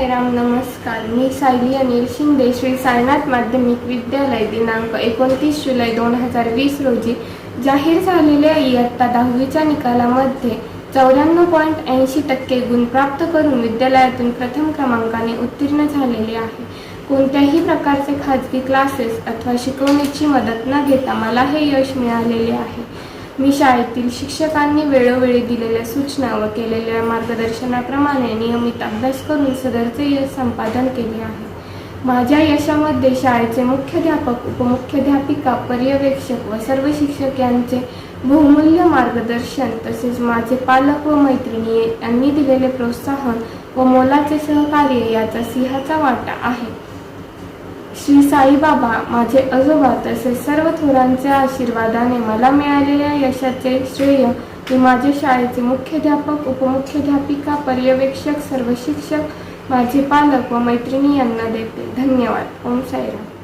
राम नमस्कार. मी सायली अनिल शिंदे श्री साईनाथ माध्यमिक विद्यालय दिनांक एकोणतीस जुलै दोन हजार वीस रोजी जाहीर झालेल्या इयत्ता दहावीच्या निकालामध्ये चौऱ्याण्णव पॉईंट ऐंशी टक्के गुण प्राप्त करून विद्यालयातून प्रथम क्रमांकाने उत्तीर्ण झालेले आहे. कोणत्याही प्रकारचे खाजगी क्लासेस अथवा शिकवणीची मदत न घेता मला हे यश मिळालेले आहे. मी शाळेतील शिक्षकांनी वेळोवेळी दिलेल्या सूचना व केलेल्या मार्गदर्शनाप्रमाणे नियमित अभ्यास करून सदरचे यश संपादन केले आहे. माझ्या यशामध्ये शाळेचे मुख्याध्यापक उपमुख्याध्यापिका पर्यवेक्षक व सर्व शिक्षक यांचे बहुमूल्य मार्गदर्शन तसेच माझे पालक व मैत्रिणी यांनी दिलेले प्रोत्साहन व मोलाचे सहकार्य याचा सिंहाचा वाटा आहे. श्री साईबाबा माझे आजोबा तसेच सर्व थोरांच्या आशीर्वादाने मला मिळालेल्या यशाचे श्रेय मी माझे शाळेचे मुख्याध्यापक उपमुख्याध्यापिका पर्यवेक्षक सर्व शिक्षक माझे पालक व मैत्रिणी यांना देते. धन्यवाद. ओम साईराम.